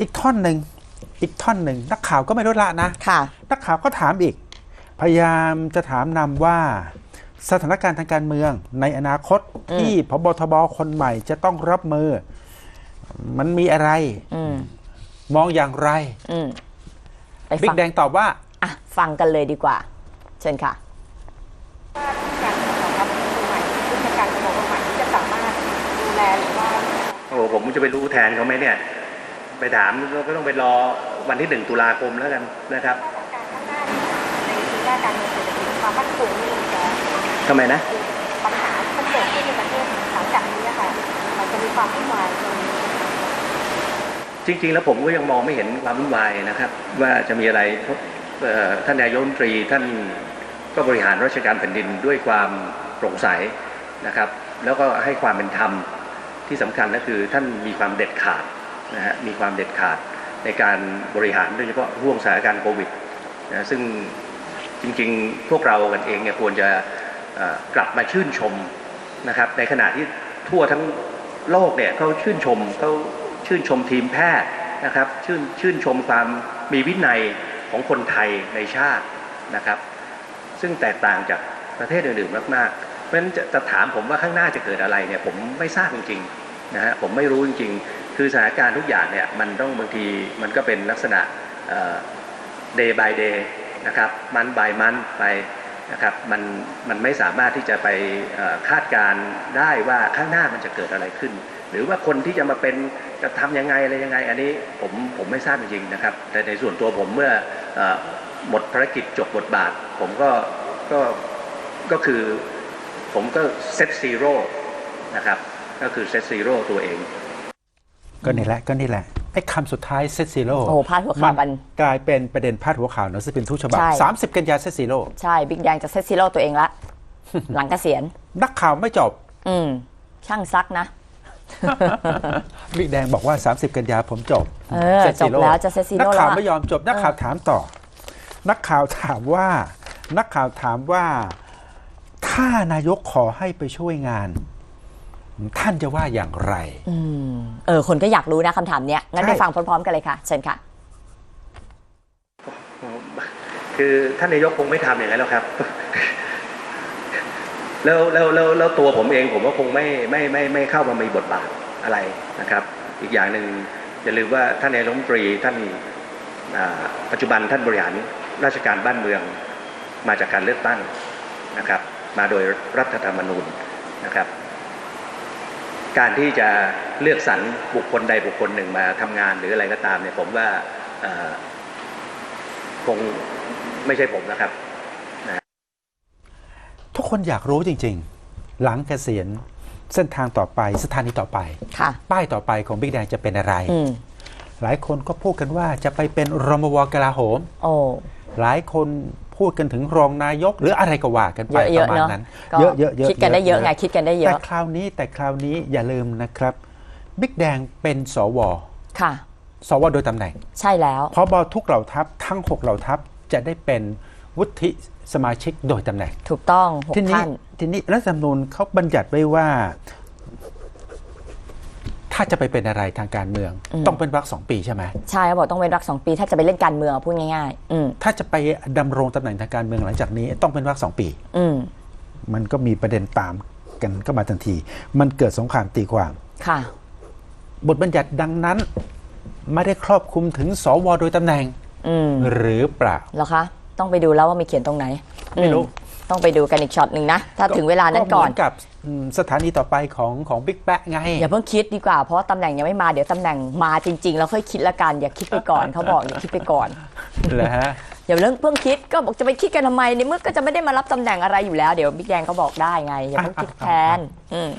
อีกท่อนหนึ่งอีกท่อนหนึ่งนักข่าวก็ไม่ลดละนะค่ะ นักข่าวก็ถามอีก พยายามจะถามนำว่าสถานการณ์ทางการเมืองในอนาคตอืมที่พบทบคนใหม่จะต้องรับมือ มันมีอะไรอืมมองอย่างไรอืมไปบิ๊ฟักงแดงตอบว่าอะฟังกันเลยดีกว่า เชิญค่ะการของรัฐมนตรีใหม่ผู้จัดการกระทรวงใหม่ที่จะสามารถดูแลหรือว่าโอ้โหผมจะไปรู้แทนเขาไหมเนี่ย ไปถามก็ต้องไปรอวันที่หนึ่งตุลาคมแล้วกันนะครับการข้างหน้าในปีหน้าษามมั่นคงนี่มันจะทำไมนะปัญหาที่เกิดขึ้นในประเทศหลังจากนี้ค่ะมันจะมีความวุ่นวายตรงจริง ๆ แล้วผมก็ยังมองไม่เห็นความวุ่นวายนะครับ ว่าจะมีอะไรท่านนายกรัฐมนตรีท่านก็บริหารราชการแผ่นดินด้วยความโปร่งใสนะครับ แล้วก็ให้ความเป็นธรรมที่สำคัญก็คือท่านมีความเด็ดขาด นะฮะมีความเด็ดขาดในการบริหารโดยเฉพาะห่วงสถานการณ์โควิดนะซึ่งจริงๆ พวกเรากันเองเนี่ยควรจะกลับมาชื่นชมนะครับ ในขณะที่ทั่วทั้งโลกเนี่ยเขาชื่นชมเขาชื่นชมทีมแพทย์นะครับ ชื่นชื่นชมความมีวินัยของคนไทยในชาตินะครับ ซึ่งแตกต่างจากประเทศอื่นๆมากๆ เพราะฉะนั้นจะจะถามผมว่าข้างหน้าจะเกิดอะไรเนี่ยผมไม่ทราบจริงๆนะฮะผมไม่รู้จริงๆ คือสถานการณ์ทุกอย่างเนี่ยมันต้องบางทีมันก็เป็นลักษณะเอ่อ day by day นะครับมัน by มันไปนะครับมันมันไม่สามารถที่จะไปคาดการณ์ได้ว่าข้างหน้ามันจะเกิดอะไรขึ้น หรือว่าคนที่จะมาเป็นจะทำยังไงอะไรยังไง อันนี้ผมผมไม่ทราบจริงๆนะครับ แต่ในส่วนตัวผมเมื่ออหมดภารกิจจบบทบาท ผมก็ก็ก็คือผมก็เซตซีโร่นะครับก็คือเซตซีโร่ตัวเอง ก็นี่แหละก็นี่แหละไอ้คำสุดท้ายเซตซีโร่โอ้โหพาดหัวข่าวกันกลายเป็นประเด็นพาดหัวข่าวหนังสือพิมพ์ทุกฉบับใช่30 กันยาเซตซีโร่ใช่ บิ๊กแดงจะเซตซีโร่ตัวเองละ หลังเกษียณ นักข่าวไม่จบ อืม ช่างซักนะ บิ๊กแดงบอกว่า 30 กันยาผมจบเออซ็ตซีโร่จบแล้วจะเซ็ตซีโร่นักข่าวแล้วอะไม่ยอมจบ นักข่าวถามต่อ นักข่าวถามว่า นักข่าวถามว่า ถ้านายกขอให้ไปช่วยงาน ท่านจะว่าอย่างไรอืมเออ คนก็อยากรู้นะคำถามเนี้ย งั้นใช่ไปฟังพร้อม ๆ กันเลยค่ะ เชิญค่ะ คือท่านนายกคงไม่ทำอย่างนั้นหรอกครับ แล้วแล้วแล้วแล้วตัวผมเองผมก็คงไม่ไม่ไม่ไม่เข้ามามีบทบาทอะไรนะครับ อีกอย่างหนึ่งอย่าลืมว่าท่านนายกรัฐมนตรีท่านอ่าปัจจุบันท่านบริหารราชการบ้านเมืองมาจากการเลือกตั้งนะครับ มาโดยรัฐธรรมนูญนะครับ การที่จะเลือกสรรบุคคลใดบุคคลหนึ่งมาทำงานหรืออะไรก็ตามเนี่ยผมว่าเอ่อคงไม่ใช่ผมนะครับทุกคนอยากรู้จริง ๆ หลังเกษียณเส้นทางต่อไปสถานีต่อไปค่ะป้ายต่อไปของบิ๊กแดงจะเป็นอะไรอืมหลายคนก็พูดกันว่าจะไปเป็นรมวกลาโหมโอ้หลายคน พูดกันถึงรองนายก หรืออะไรก็ว่ากันไปเยปอะระๆมาณเนาะนั้นก็เยอะๆเยอะๆคิดกันได้เยอะไงคิดกันได้เยแต่อะคราวนี้แต่คราวนี้อย่าลืมนะครับบิ๊กแดงเป็นสวค่ะ สวโดยตำแหน่ง ใช่แล้วพอบอทุกเหล่าทัพทั้ง6เหล่าทัพจะได้เป็นวุฒิสมาชิกโดยตำแหน่ง ถูกต้องหกทีนี้ท่านทีนี้รัฐธรรมนูญเขาบัญญัติไว้ว่า ถ้าจะไปเป็นอะไรทางการเมืองอืมต้องเป็นวรรคสองปีใช่ไหมใช่เขาบอกต้องเป็นรักสองปี ถ้าจะไปเล่นการเมืองพูดง่ายๆอืมถ้าจะไปดำรงตำแหน่งทางการเมืองหลังจากนี้ ต้องเป็นวรรคสองปี อืมมันก็มีประเด็นตามกันก็มาทันที มันเกิดสงครามตีความค่ะ บทบัญญัติดังนั้น ไม่ได้ครอบคลุมถึงสวโดยตำแหน่งอืมหรือเปล่าเหรอคะ ต้องไปดูแล้วว่ามีเขียนตรงไหน ไม่รู้อื ต้องไปดูกันอีกช็อตหนึ่งนะ ถ้าถึงเวลานั้นก่อนเหมืกับอืมสถานีต่อไปของของบิ๊กแปะไง อย่าเพิ่งคิดดีกว่าเพราะว่าตำแหน่งยังไม่มาเดี๋ยวตำแหน่งมาจริงๆแล้วค่อยคิดละกันอย่าคิดไปก่อนเขาบอกอย่าคิดไปก่อน เหรอฮะ อย่าเพิ่งเพิ่งคิดก็บอกจะไปคิดกันทำไมในเมื่อก็จะไม่ได้มารับตำแหน่งอะไรอยู่แล้วเดี๋ยวบิ๊กแดงเขาบอกได้ไงอย่าเพิ่งคิดแทนอืม